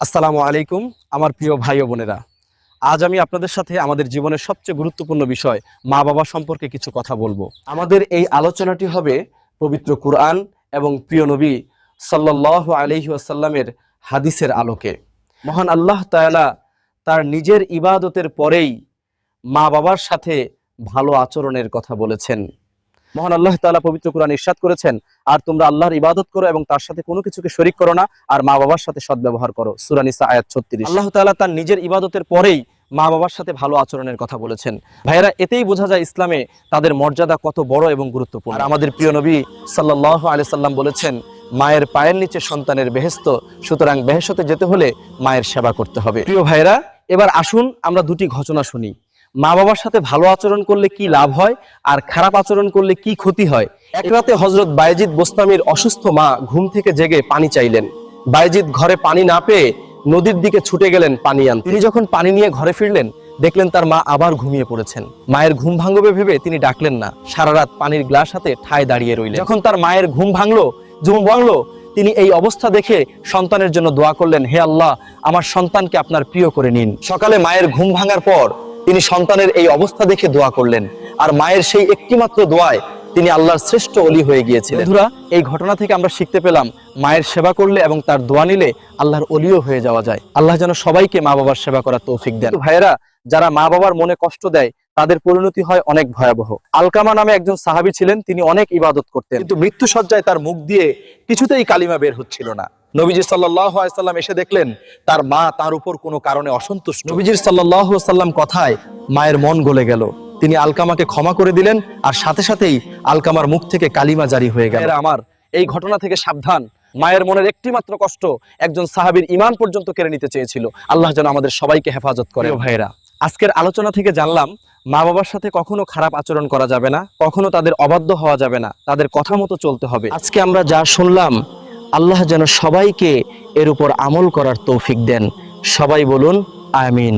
আসসালামু আলাইকুম, আমার প্রিয় ভাই বোনেরা। আজ আমি আপনাদের সাথে আমাদের জীবনের সবচেয়ে গুরুত্বপূর্ণ বিষয়, মা বাবা সম্পর্কে কিছু কথা বলব। আমাদের এই আলোচনাটি হবে পবিত্র কুরআন এবং প্রিয় নবী সাল্লাহ আলহি আসাল্লামের হাদিসের আলোকে। মহান আল্লাহ তায়ালা তার নিজের ইবাদতের পরেই মা বাবার সাথে ভালো আচরণের কথা বলেছেন। মহান আল্লাহ তালা পবিত্র কোরআন ইরশাদ করেছেন আর তোমরা আল্লাহর ইবাদত করো এবং তার সাথে কোনো কিছুকে শরিক করো না আর মা বাবার সাথে সদ্ব্যবহার করো। সূরা নিসা আয়াত 36 আল্লাহ তাআলা তার নিজের ইবাদতের পরেই মা বাবার সাথে ভালো আচরণের কথা বলেছেন। ভাইয়েরা এতেই বোঝা যায় ইসলামে তাদের মর্যাদা কত বড় এবং গুরুত্বপূর্ণ। আমাদের প্রিয় নবী সাল্লাল্লাহু আলাইহি সাল্লাম বলেছেন মায়ের পায়ের নিচে সন্তানের বেহেস্ত সুতরাং বেহেশতে যেতে হলে মায়ের সেবা করতে হবে। প্রিয় ভাইয়েরা এবার আসুন আমরা দুটি ঘটনা শুনি। মা বাবার সাথে ভালো আচরণ করলে কি লাভ হয় আর খারাপ আচরণ করলে কি ক্ষতি হয়? এক রাতে হজরত বায়েজিদ বোস্তামির অসুস্থ মা ঘুম থেকে জেগে পানি চাইলেন। বায়েজিদ ঘরে পানি না পেয়ে নদীর দিকে ছুটে গেলেন পানি আন তিনি যখন পানি নিয়ে ঘরে ফিরলেন, দেখলেন তার মা আবার ঘুমিয়ে পড়েছেন। মায়ের ঘুম ভাঙবে ভেবে তিনি ডাকলেন না। সারা রাত পানির গ্লাস হাতে ঠায় দাঁড়িয়ে রইলেন। যখন তার মায়ের ঘুম ভাঙলো ঘুম ভাঙলো, তিনি এই অবস্থা দেখে সন্তানের জন্য দোয়া করলেন, হে আল্লাহ, আমার সন্তানকে আপনার প্রিয় করে নিন। সকালে মায়ের ঘুম ভাঙার পর তিনি সন্তানের এই অবস্থা দেখে দোয়া করলেন। আর মায়ের সেই একটিমাত্র দোয়ায় তিনি আল্লাহর শ্রেষ্ঠ অলি হয়ে গিয়েছিলেন। বন্ধুরা এই ঘটনা থেকে আমরা শিখতে পেলাম মায়ের সেবা করলে এবং তার দোয়া নিলে আল্লাহর অলিও হয়ে যাওয়া যায়। আল্লাহ যেন সবাইকে মা বাবার সেবা করার তৌফিক দেন। ভাইয়েরা যারা মা বাবার মনে কষ্ট দেয় তাদের পরিণতি হয় অনেক ভয়াবহ। আলকামা নামে একজন সাহাবী ছিলেন তিনি অনেক ইবাদত করতেন। কিন্তু মৃত্যু সজ্জায় তার মুখ দিয়ে কিছুতেই কালিমা বের হচ্ছিল না। নবীজি সাল্লাম এসে দেখলেন তার মা তার উপর কোনো কারণে অসন্তুষ্ট। নবীজির সাল্লাহ সাল্লাম কথায় মায়ের মন গলে গেল। তিনি আলকামাকে ক্ষমা করে দিলেন আর সাথে সাথেই আলকামার মুখ থেকে কালিমা জারি হয়ে গেল। আমার এই ঘটনা থেকে সাবধান। মায়ের মনের একটি মাত্র কষ্ট একজন সাহাবীর ইমান পর্যন্ত কেড়ে নিতে চেয়েছিল। আল্লাহ যেন আমাদের সবাইকে হেফাজত করে ভাইরা আজকের আলোচনা থেকে জানলাম মা বাবার সাথে কখনো খারাপ আচরণ করা যাবে না, কখনো তাদের অবাধ্য হওয়া যাবে না, তাদের কথা মতো চলতে হবে। আজকে আমরা যা শুনলাম, আল্লাহ যেন সবাইকে এর উপর আমল করার তৌফিক দেন। সবাই বলুন, আমিন।